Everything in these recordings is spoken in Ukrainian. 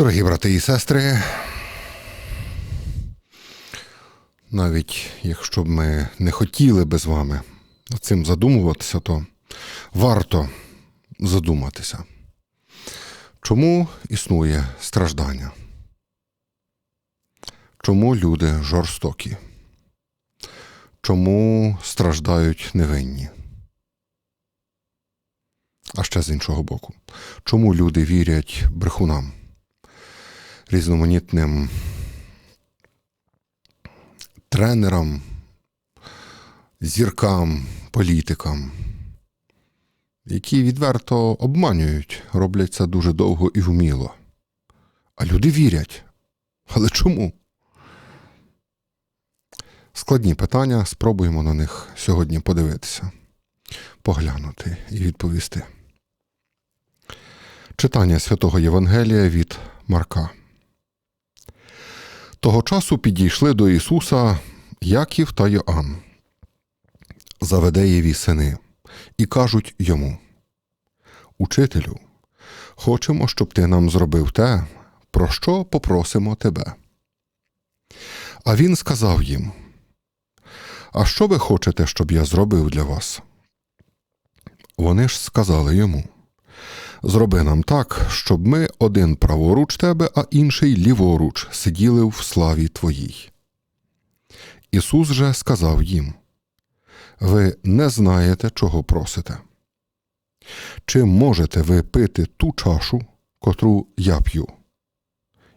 Дорогі брати і сестри, навіть якщо б ми не хотіли би з вами над цим задумуватися, то варто задуматися, чому існує страждання? Чому люди жорстокі? Чому страждають невинні? А ще з іншого боку, чому люди вірять брехунам? Різноманітним тренерам, зіркам, політикам, які відверто обманюють, роблять це дуже довго і вміло. А люди вірять. Але чому? Складні питання, спробуємо на них сьогодні подивитися, поглянути і відповісти. Читання святого Євангелія від Марка. Того часу підійшли до Ісуса Яків та Йоанн, Заведеєві сини, і кажуть йому: Учителю, хочемо, щоб ти нам зробив те, про що попросимо тебе. А він сказав їм: А що ви хочете, щоб я зробив для вас? Вони ж сказали йому. Зроби нам так, щоб ми один праворуч тебе, а інший ліворуч сиділи в славі Твоїй. Ісус же сказав їм Ви не знаєте, чого просите. Чи можете ви пити ту чашу, котру я п'ю,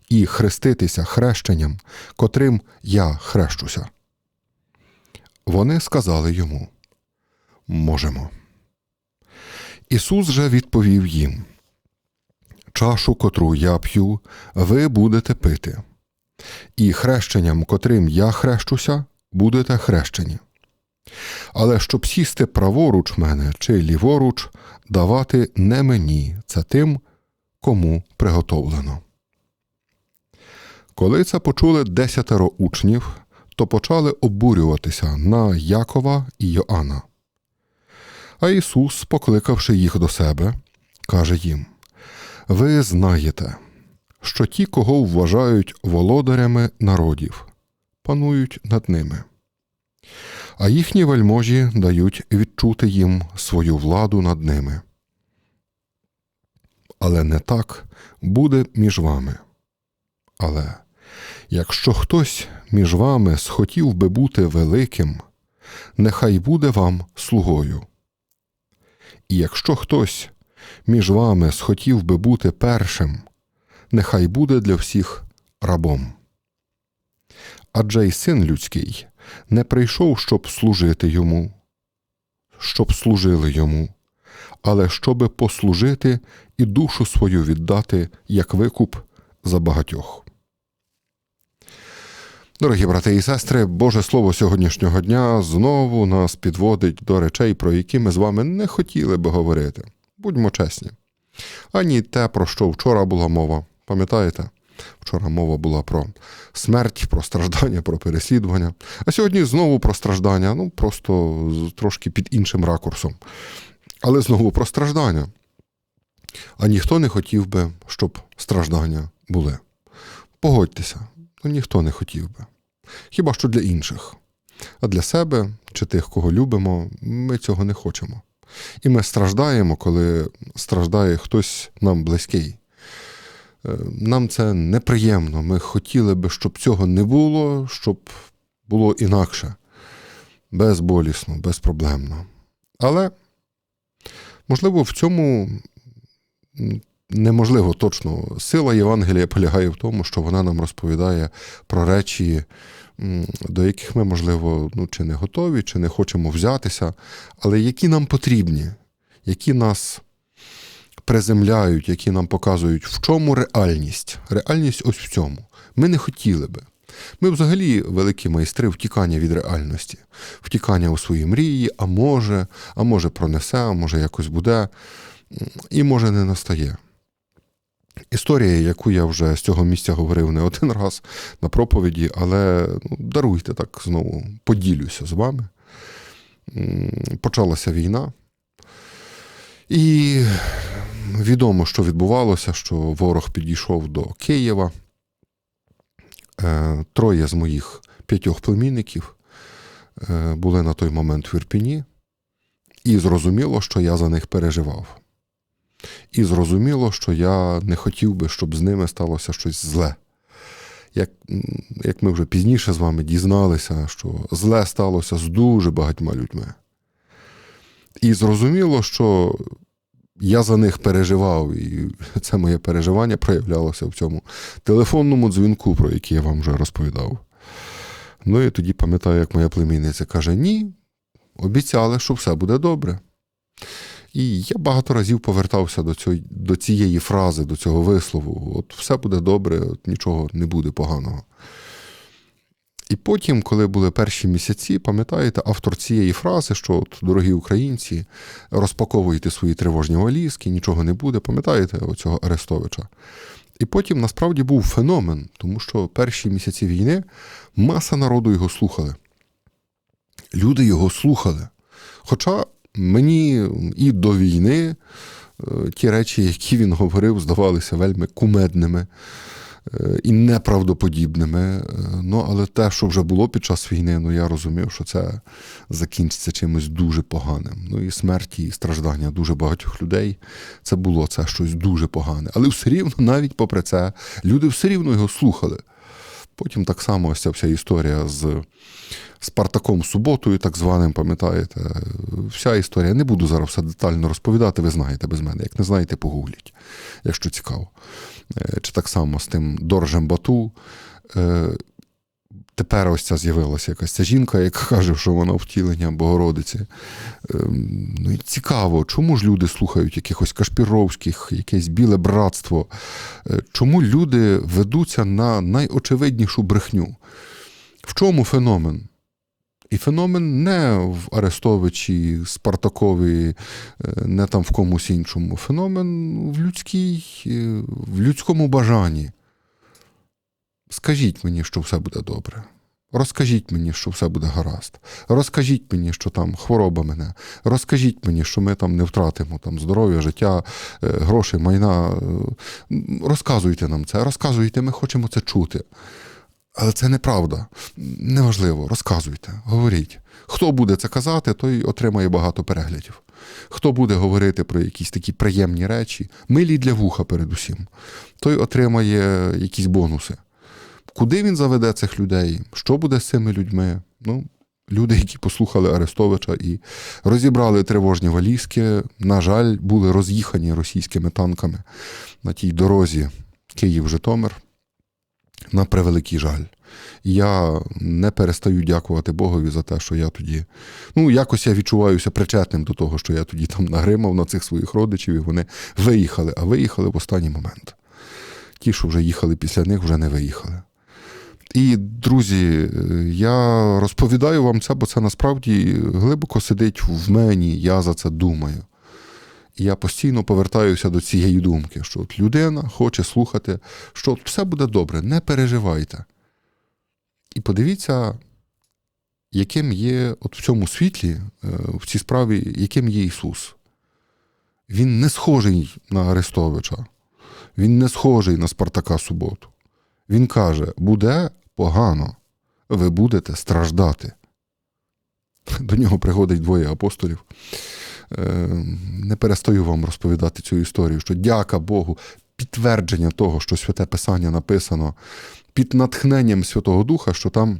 і хреститися хрещенням, котрим я хрещуся? Вони сказали йому Можемо. Ісус же відповів їм: Чашу, котру я п'ю, ви будете пити, і хрещенням, котрим я хрещуся, будете хрещені. Але щоб сісти праворуч мене чи ліворуч, давати не мені, це тим, кому приготовлено. Коли це почули десятеро учнів, то почали обурюватися на Якова і Йоанна. А Ісус, покликавши їх до себе, каже їм: Ви знаєте, що ті, кого вважають володарями народів, панують над ними, а їхні вельможі дають відчути їм свою владу над ними. Але не так буде між вами. Але якщо хтось між вами схотів би бути великим, нехай буде вам слугою. І якщо хтось між вами схотів би бути першим, нехай буде для всіх рабом. Адже й син людський не прийшов, щоб служити йому, щоб служили йому, але щоби послужити і душу свою віддати як викуп за багатьох. Дорогі брати і сестри, Боже Слово сьогоднішнього дня знову нас підводить до речей, про які ми з вами не хотіли би говорити. Будьмо чесні. Ані те, про що вчора була мова. Пам'ятаєте? Вчора мова була про смерть, про страждання, про переслідування. А сьогодні знову про страждання, ну просто трошки під іншим ракурсом. Але знову про страждання. А ніхто не хотів би, щоб страждання були. Погодьтеся, ну ніхто не хотів би. Хіба що для інших. А для себе чи тих, кого любимо, ми цього не хочемо. І ми страждаємо, коли страждає хтось нам близький. Е, нам це неприємно. Ми хотіли би, щоб цього не було, щоб було інакше, безболісно, безпроблемно. Але, можливо, в цьому неможливо точно. Сила Євангелія полягає в тому, що вона нам розповідає про речі, до яких ми, можливо, ну, чи не готові, чи не хочемо взятися, але які нам потрібні, які нас приземляють, які нам показують, в чому реальність. Реальність ось в цьому. Ми не хотіли би. Ми взагалі великі майстри втікання від реальності, втікання у свої мрії, а може, а може пронесе, а може якось буде, і може не настає. Історія, яку я вже з цього місця говорив не один раз на проповіді, але ну, даруйте так знову, поділюся з вами. Почалася війна. І відомо, що відбувалося, що ворог підійшов до Києва. Е, Троє з моїх п'ятьох племінників е, були на той момент в Ірпіні, і зрозуміло, що я за них переживав. І зрозуміло, що я не хотів би, щоб з ними сталося щось зле. Як, як ми вже пізніше з вами дізналися, що зле сталося з дуже багатьма людьми. І зрозуміло, що я за них переживав, і це моє переживання проявлялося в цьому телефонному дзвінку, про який я вам вже розповідав. Ну і тоді пам'ятаю, як моя племінниця каже: ні, обіцяли, що все буде добре. І я багато разів повертався до, цього, до цієї фрази, до цього вислову: от все буде добре, от нічого не буде поганого. І потім, коли були перші місяці, пам'ятаєте, автор цієї фрази, що, от, дорогі українці, розпаковуйте свої тривожні валізки, нічого не буде, пам'ятаєте оцього Арестовича? І потім насправді був феномен, тому що перші місяці війни маса народу його слухали. Люди його слухали. Хоча мені і до війни е, ті речі, які він говорив, здавалися вельми кумедними е, і неправдоподібними. Е, Ну, але те, що вже було під час війни, ну я розумів, що це закінчиться чимось дуже поганим. Ну і смерті, і страждання дуже багатьох людей. Це було це щось дуже погане. Але все рівно, навіть попри це, люди все рівно його слухали. Потім так само ось ця вся історія з Спартаком Суботою, так званим, пам'ятаєте, вся історія. Не буду зараз все детально розповідати, ви знаєте без мене. Як не знаєте, погугліть, якщо цікаво. Е, Чи так само з тим Доржем Бату. Тепер ось ця з'явилася якась ця жінка, яка каже, що вона втілення Богородиці. Ем, Ну і цікаво, чому ж люди слухають якихось Кашпіровських, якесь біле братство? Е, Чому люди ведуться на найочевиднішу брехню? В чому феномен? І феномен не в Арестовичі, Спартакові, е, не там в комусь іншому. Феномен в людській, е, в людському бажанні. Скажіть мені, що все буде добре. Розкажіть мені, що все буде гаразд. Розкажіть мені, що там хвороба мене. Розкажіть мені, що ми там не втратимо там, здоров'я, життя, е, гроші, майна. Розказуйте нам це, розказуйте, ми хочемо це чути. Але це неправда. Неважливо, розказуйте, говоріть. Хто буде це казати, той отримає багато переглядів. Хто буде говорити про якісь такі приємні речі, милі для вуха передусім, той отримає якісь бонуси. Куди він заведе цих людей? Що буде з цими людьми? Ну, люди, які послухали Арестовича і розібрали тривожні валізки, на жаль, були роз'їхані російськими танками на тій дорозі Київ-Житомир. На превеликий жаль. Я не перестаю дякувати Богові за те, що я тоді. Ну, якось я відчуваюся причетним до того, що я тоді там нагримав на цих своїх родичів, і вони виїхали, а виїхали в останній момент. Ті, що вже їхали після них, вже не виїхали. І, друзі, я розповідаю вам це, бо це насправді глибоко сидить в мені, я за це думаю. І я постійно повертаюся до цієї думки, що от людина хоче слухати, що от все буде добре, не переживайте. І подивіться, яким є от в цьому світлі, е, в цій справі, яким є Ісус. Він не схожий на Арестовича, він не схожий на Спартака Суботу. Він каже: буде погано, ви будете страждати. До нього приходить двоє апостолів. Е, Не перестаю вам розповідати цю історію, що дяка Богу, підтвердження того, що святе Писання написано під натхненням Святого Духа, що там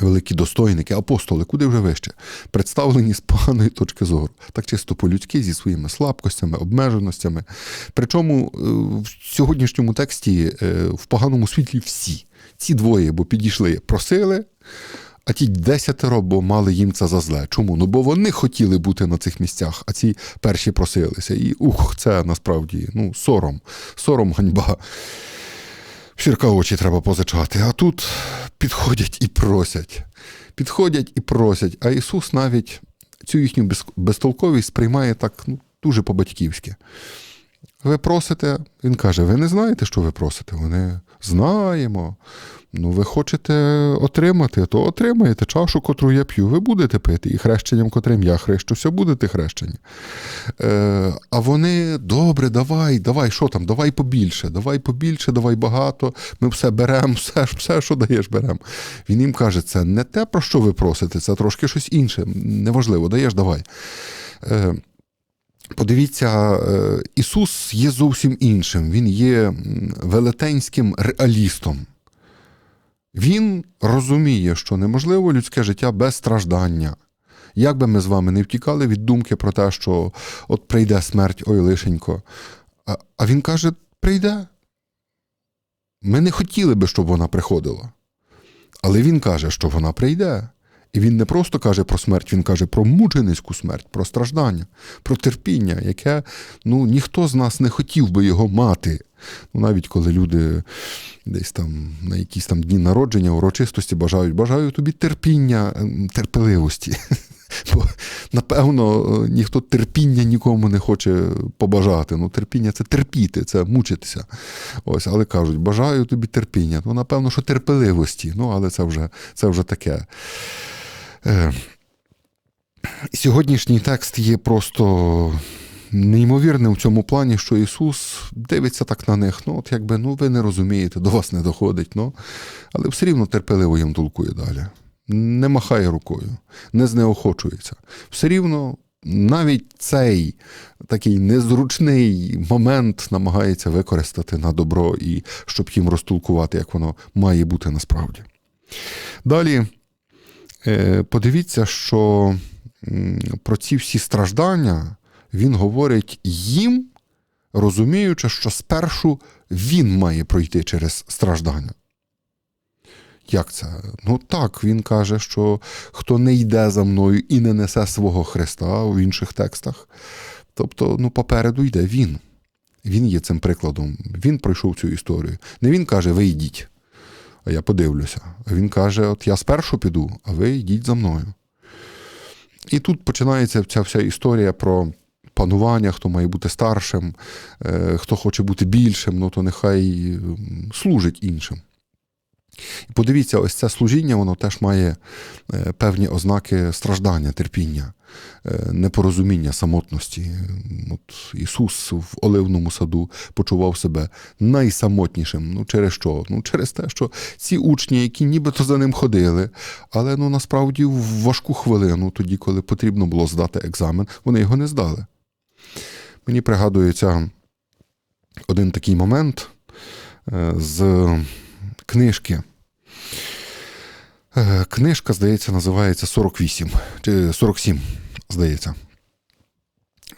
великі достойники, апостоли, куди вже вище, представлені з поганої точки зору, так чисто по-людськи, зі своїми слабкостями, обмеженостями. Причому е, в сьогоднішньому тексті е, в поганому світлі всі. Ці двоє, бо підійшли, просили. А ті десятеро, бо мали їм це за зле. Чому? Ну бо вони хотіли бути на цих місцях, а ці перші просилися. І ух, це насправді ну, сором, сором, ганьба. В Сірка очі треба позичати. А тут підходять і просять. Підходять і просять. А Ісус навіть цю їхню безтолковість сприймає так ну, дуже по-батьківськи. Ви просите, він каже: ви не знаєте, що ви просите? Вони Знаємо. Ну, ви хочете отримати, то отримаєте чашу, котру я п'ю, ви будете пити, і хрещенням, котрим я хрещуся, будете хрещені. Е, а вони добре, давай, давай, що там, давай побільше, давай побільше, давай багато. Ми все беремо, все, все, що даєш, беремо. Він їм каже, це не те, про що ви просите, це трошки щось інше. Неважливо, даєш, давай. Е, Подивіться, е, Ісус є зовсім іншим. Він є велетенським реалістом. Він розуміє, що неможливо людське життя без страждання. Як би ми з вами не втікали від думки про те, що от прийде смерть, ой лишенько. А, він каже: прийде. Ми не хотіли би, щоб вона приходила. Але він каже, що вона прийде. І він не просто каже про смерть, він каже про мученицьку смерть, про страждання, про терпіння, яке ну, ніхто з нас не хотів би його мати. Ну, навіть коли люди десь там на якісь там дні народження, урочистості бажають, бажаю тобі терпіння, ем, терпеливості. Бо, напевно, ніхто терпіння нікому не хоче побажати. Ну, терпіння це терпіти, це мучитися. Ось, але кажуть, бажаю тобі терпіння. Ну, напевно, що терпеливості. Ну, але це вже, це вже таке. Е, Сьогоднішній текст є просто неймовірним в цьому плані, що Ісус дивиться так на них. Ну, от якби ну, ви не розумієте, до вас не доходить. Ну, але все рівно терпеливо їм толкує далі. Не махає рукою, не знеохочується. Все рівно навіть цей такий незручний момент намагається використати на добро і щоб їм розтолкувати, як воно має бути насправді. Далі. Е, Подивіться, що про ці всі страждання він говорить їм, розуміючи, що спершу він має пройти через страждання. Як це? Ну так, він каже, що хто не йде за мною і не несе свого Христа в інших текстах, тобто ну, попереду йде він. Він є цим прикладом. Він пройшов цю історію. Не він каже, ви йдіть а я подивлюся. А він каже: От я спершу піду, а ви йдіть за мною. І тут починається ця вся історія про панування, хто має бути старшим, е, хто хоче бути більшим, ну то нехай служить іншим. І подивіться, ось це служіння, воно теж має е, певні ознаки страждання, терпіння, е, непорозуміння, самотності. От Ісус в Оливному саду почував себе найсамотнішим. Ну, через що? Ну, через те, що ці учні, які нібито за ним ходили, але ну, насправді в важку хвилину, тоді, коли потрібно було здати екзамен, вони його не здали. Мені пригадується один такий момент е, з книжки. Е, Книжка, здається, називається 48 чи 47, здається.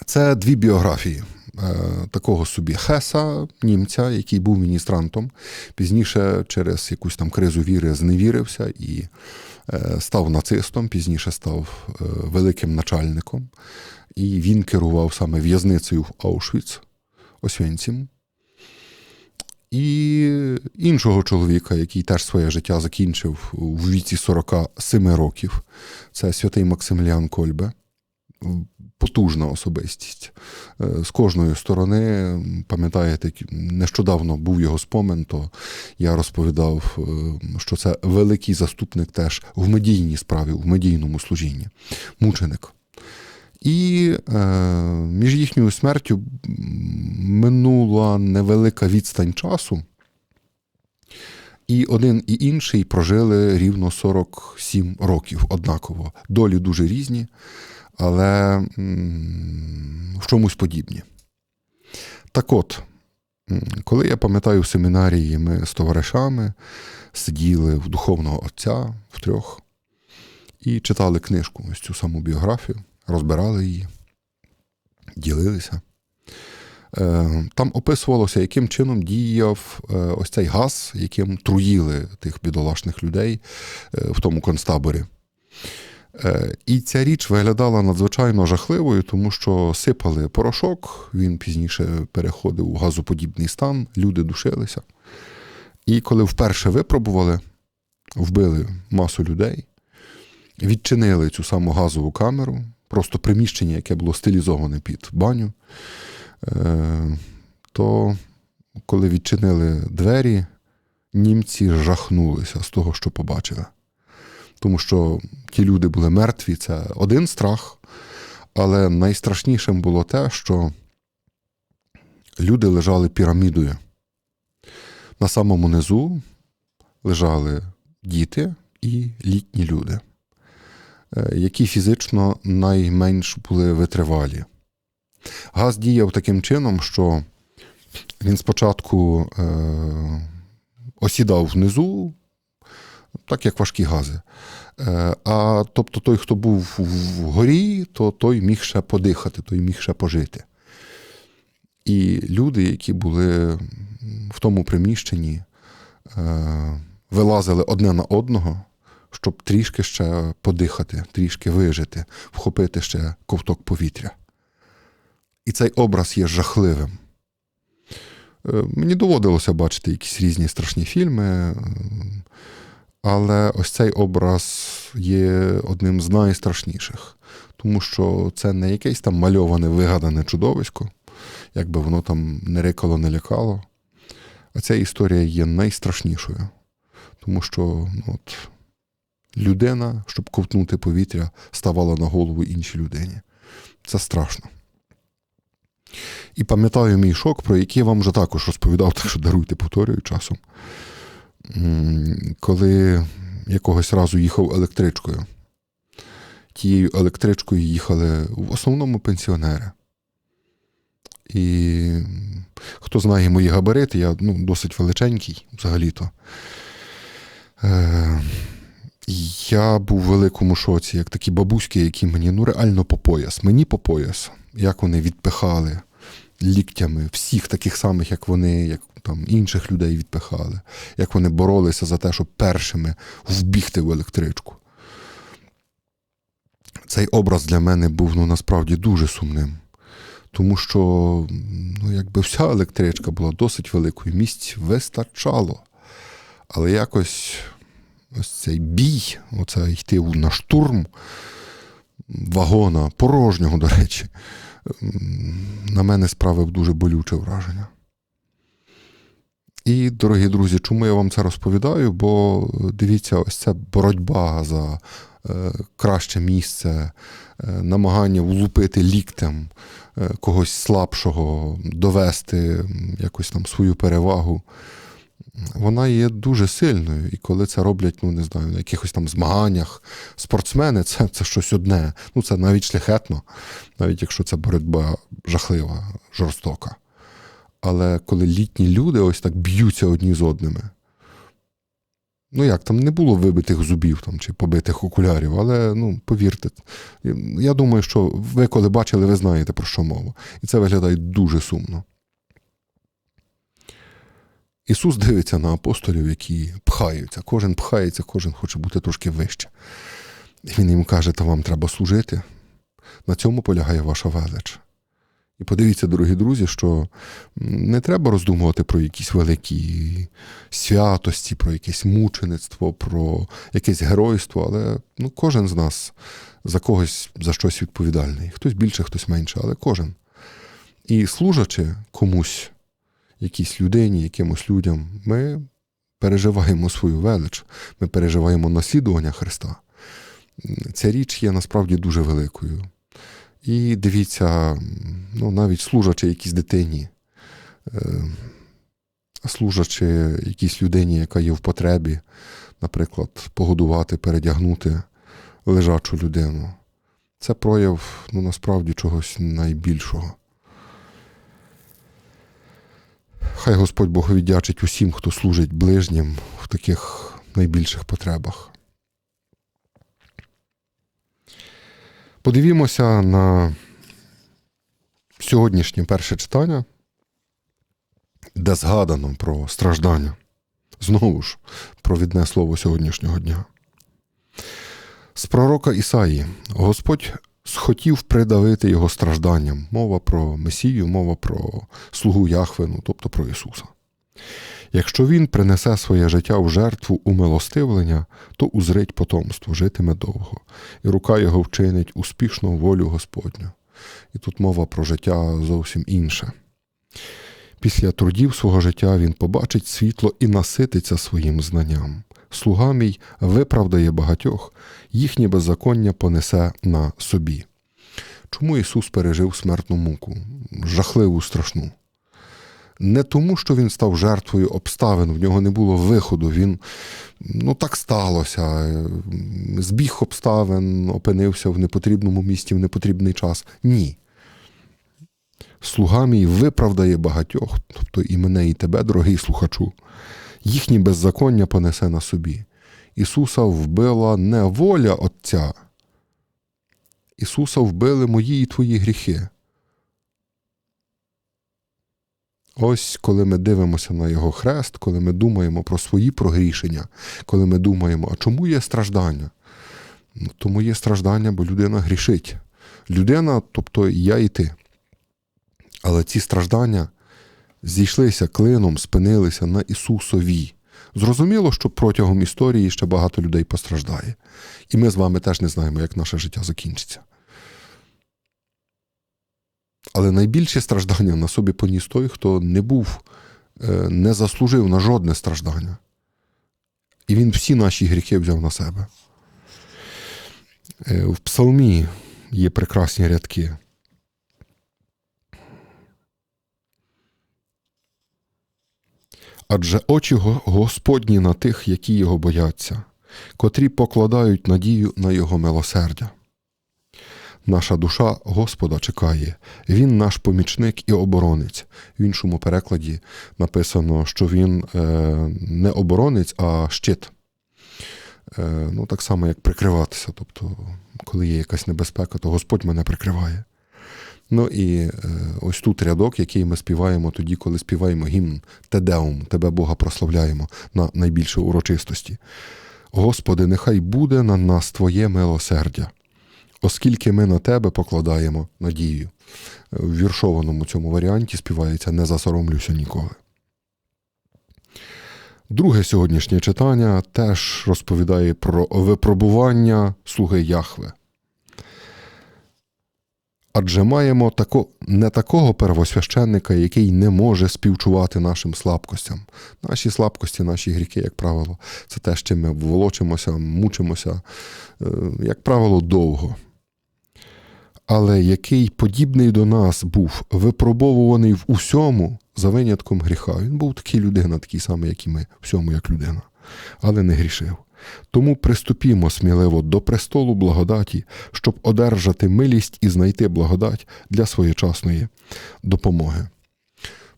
Це дві біографії е, такого собі Хеса, німця, який був міністрантом. Пізніше через якусь там кризу віри зневірився і е, став нацистом, пізніше став е, великим начальником. І він керував саме в'язницею в Аушвіц, Освенцім. І іншого чоловіка, який теж своє життя закінчив у віці 47 років, це святий Максиміліан Кольбе, потужна особистість. Е, З кожної сторони, пам'ятаєте, нещодавно був його спомин, то я розповідав, е, що це великий заступник теж в медійній справі, в медійному служінні, мученик. І е, між їхньою смертю минула невелика відстань часу, і один і інший прожили рівно 47 років однаково. Долі дуже різні, але в чомусь подібні. Так от, коли я пам'ятаю в семінарії, ми з товаришами сиділи в духовного отця втрьох і читали книжку, ось цю саму біографію розбирали її, ділилися. Е, Там описувалося, яким чином діяв е, ось цей газ, яким труїли тих бідолашних людей е, в тому концтаборі. І ця річ виглядала надзвичайно жахливою, тому що сипали порошок, він пізніше переходив у газоподібний стан, люди душилися. І коли вперше випробували, вбили масу людей, відчинили цю саму газову камеру, просто приміщення, яке було стилізоване під баню, то коли відчинили двері, німці жахнулися з того, що побачили. Тому що ті люди були мертві, це один страх, але найстрашнішим було те, що люди лежали пірамідою. На самому низу лежали діти і літні люди, е, які фізично найменш були витривалі. Газ діяв таким чином, що він спочатку е, осідав внизу, так як важкі гази. Е, а тобто той, хто був вгорі, то той міг ще подихати, той міг ще пожити. І люди, які були в тому приміщенні, е, вилазили одне на одного, щоб трішки ще подихати, трішки вижити, вхопити ще ковток повітря. І цей образ є жахливим. Е, мені доводилося бачити якісь різні страшні фільми, але ось цей образ є одним з найстрашніших, тому що це не якесь там мальоване, вигадане чудовисько, якби воно там не рикало, не лякало. А ця історія є найстрашнішою, тому що ну, от, людина, щоб ковтнути повітря, ставала на голову іншій людині. Це страшно. І пам'ятаю мій шок, про який я вам вже також розповідав, так що даруйте, повторюю часом. Коли якогось разу їхав електричкою. Тією електричкою їхали в основному пенсіонери. І хто знає мої габарити, я ну, досить величенький взагалі-то. Е, Я був в великому шоці, як такі бабуськи, які мені ну реально по пояс. Мені по пояс, як вони відпихали ліктями всіх таких самих, як вони, як там інших людей відпихали, як вони боролися за те, щоб першими вбігти в електричку. Цей образ для мене був ну, насправді дуже сумним. Тому що ну, якби вся електричка була досить великою, місць вистачало. Але якось ось цей бій, оце йти на штурм вагона, порожнього, до речі, на мене справив дуже болюче враження. І, дорогі друзі, чому я вам це розповідаю? Бо дивіться, ось ця боротьба за е, краще місце, е, намагання влупити ліктем е, когось слабшого, довести якось там свою перевагу. Вона є дуже сильною. І коли це роблять, ну не знаю, на якихось там змаганнях спортсмени, це це щось одне. Ну це навіть шляхетно, навіть якщо це боротьба жахлива, жорстока. Але коли літні люди ось так б'ються одні з одними. Ну як, там не було вибитих зубів там, чи побитих окулярів, але ну, повірте, я думаю, що ви, коли бачили, ви знаєте, про що мова. І це виглядає дуже сумно. Ісус дивиться на апостолів, які пхаються. Кожен пхається, кожен хоче бути трошки вище. І Він їм каже, та вам треба служити. На цьому полягає ваша велич. І подивіться, дорогі друзі, що не треба роздумувати про якісь великі святості, про якесь мучеництво, про якесь геройство, але ну, кожен з нас за когось за щось відповідальний. Хтось більше, хтось менше, але кожен. І служачи комусь, якійсь людині, якимось людям, ми переживаємо свою велич, ми переживаємо наслідування Христа. Ця річ є насправді дуже великою. І дивіться, ну, навіть служачи якійсь дитині, е, служачи якійсь людині, яка є в потребі, наприклад, погодувати, передягнути лежачу людину. Це прояв ну, насправді чогось найбільшого. Хай Господь Бог віддячить усім, хто служить ближнім в таких найбільших потребах. Подивімося на сьогоднішнє перше читання, де згадано про страждання. Знову ж провідне слово сьогоднішнього дня. З пророка Ісаї Господь схотів придавити його стражданням. Мова про Месію, мова про слугу Яхвину, тобто про Ісуса. Якщо Він принесе своє життя в жертву умилостивлення, то узрить потомство, житиме довго, і рука його вчинить успішну волю Господню. І тут мова про життя зовсім інше. Після трудів свого життя він побачить світло і насититься своїм знанням. Слуга мій виправдає багатьох, їхнє беззаконня понесе на собі. Чому Ісус пережив смертну муку, жахливу, страшну? Не тому, що він став жертвою обставин, в нього не було виходу. Він ну так сталося. Збіг обставин, опинився в непотрібному місті в непотрібний час. Ні. Слуга мій виправдає багатьох, тобто і мене, і тебе, дорогий слухачу, їхні беззаконня понесе на собі. Ісуса вбила не воля Отця. Ісуса вбили мої і твої гріхи. Ось коли ми дивимося на Його хрест, коли ми думаємо про свої прогрішення, коли ми думаємо, а чому є страждання? Ну, Тому є страждання, бо людина грішить. Людина, тобто я і ти. Але ці страждання зійшлися клином, спинилися на Ісусові. Зрозуміло, що протягом історії ще багато людей постраждає. І ми з вами теж не знаємо, як наше життя закінчиться. Але найбільше страждання на собі поніс той, хто не був, е, не заслужив на жодне страждання. І він всі наші гріхи взяв на себе. Е, В псалмі є прекрасні рядки. Адже очі Господні на тих, які його бояться, котрі покладають надію на Його милосердя. Наша душа Господа чекає, Він наш помічник і оборонець. В іншому перекладі написано, що він е, не оборонець, а щит. Е, ну, так само, як прикриватися. Тобто, коли є якась небезпека, то Господь мене прикриває. Ну і е, ось тут рядок, який ми співаємо тоді, коли співаємо гімн Тедеум, Тебе Бога прославляємо на найбільшій урочистості. Господи, нехай буде на нас Твоє милосердя, оскільки ми на Тебе покладаємо надію. В віршованому цьому варіанті співається Не засоромлюся ніколи. Друге сьогоднішнє читання теж розповідає про випробування слуги Яхве. Адже маємо тако, не такого первосвященника, який не може співчувати нашим слабкостям. Наші слабкості, наші гріхи, як правило, це те, з чим ми волочимося, мучимося, е, як правило, довго. Але який подібний до нас був, випробовуваний в усьому за винятком гріха. Він був такий людина, такий самий, як і ми, всьому як людина, але не грішив. Тому приступімо сміливо до престолу благодаті, щоб одержати милість і знайти благодать для своєчасної допомоги.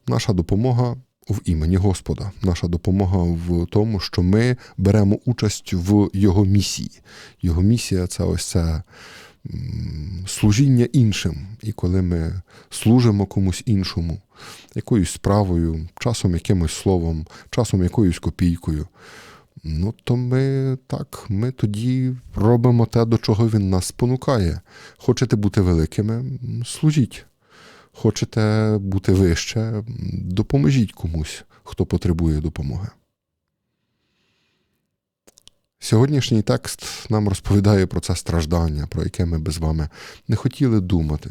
Наша допомога в імені Господа, наша допомога в тому, що ми беремо участь в Його місії. Його місія це ось це служіння іншим. І коли ми служимо комусь іншому, якоюсь справою, часом якимось словом, часом якоюсь копійкою. Ну, то ми так, ми тоді робимо те, до чого він нас спонукає. Хочете бути великими, служіть. Хочете бути вище, допоможіть комусь, хто потребує допомоги. Сьогоднішній текст нам розповідає про це страждання, про яке ми би з вами не хотіли думати,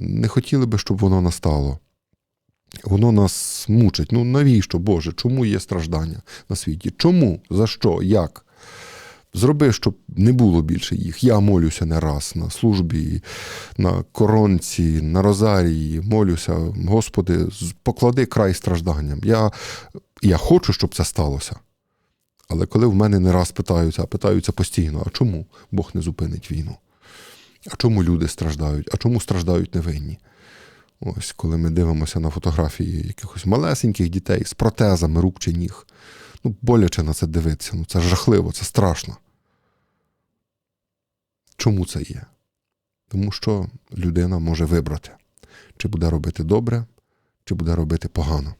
не хотіли би, щоб воно настало. Воно нас мучить. Ну навіщо, Боже? Чому є страждання на світі? Чому? За що? Як? Зроби, щоб не було більше їх. Я молюся не раз на службі, на коронці, на розарії. Молюся, Господи, поклади край стражданням. Я, я хочу, щоб це сталося. Але коли в мене не раз питаються, а питаються постійно, а чому Бог не зупинить війну? А чому люди страждають? А чому страждають невинні? Ось коли ми дивимося на фотографії якихось малесеньких дітей з протезами рук чи ніг. Ну, боляче на це дивитися. Ну, це жахливо, це страшно. Чому це є? Тому що людина може вибрати, чи буде робити добре, чи буде робити погано.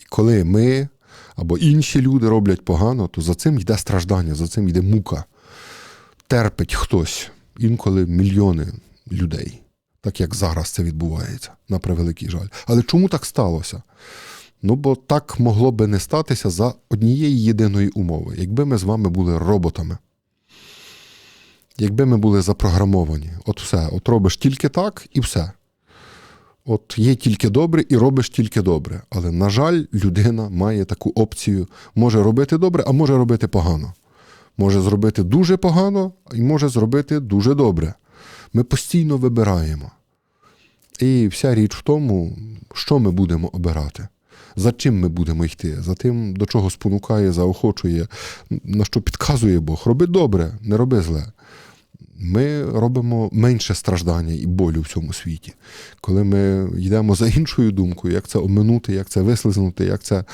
І коли ми або інші люди роблять погано, то за цим йде страждання, за цим йде мука. Терпить хтось, інколи мільйони людей так як зараз це відбувається, на превеликий жаль. Але чому так сталося? Ну, бо так могло би не статися за однієї єдиної умови, якби ми з вами були роботами. Якби ми були запрограмовані, от все, от робиш тільки так і все. От є тільки добре і робиш тільки добре. Але, на жаль, людина має таку опцію: може робити добре, а може робити погано. Може зробити дуже погано і може зробити дуже добре. Ми постійно вибираємо. І вся річ в тому, що ми будемо обирати. За чим ми будемо йти? За тим, до чого спонукає, заохочує, на що підказує Бог. Роби добре, не роби зле. Ми робимо менше страждання і болю в цьому світі. Коли ми йдемо за іншою думкою, як це оминути, як це вислизнути, як це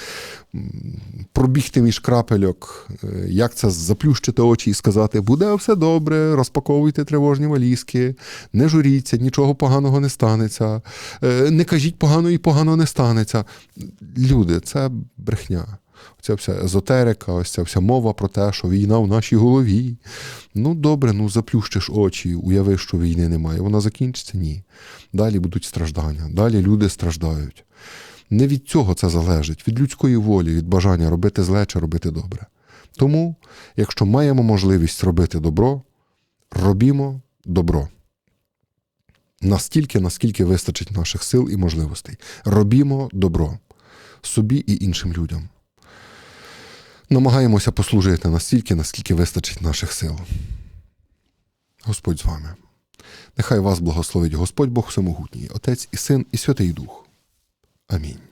пробігти між крапельок, е, як це заплющити очі і сказати, буде все добре, розпаковуйте тривожні валізки, не журіться, нічого поганого не станеться, е, не кажіть погано і погано не станеться. Люди, це брехня. Оця вся езотерика, ось ця вся мова про те, що війна в нашій голові. Ну, добре, ну заплющиш очі, уяви, що війни немає. Вона закінчиться? Ні. Далі будуть страждання, далі люди страждають. Не від цього це залежить, від людської волі, від бажання робити зле чи робити добре. Тому, якщо маємо можливість робити добро, робімо добро. Настільки, наскільки вистачить наших сил і можливостей. Робімо добро собі і іншим людям. Намагаємося послужити настільки, наскільки вистачить наших сил. Господь з вами. Нехай вас благословить Господь Бог Всемогутній, Отець і Син, і Святий Дух. Амінь.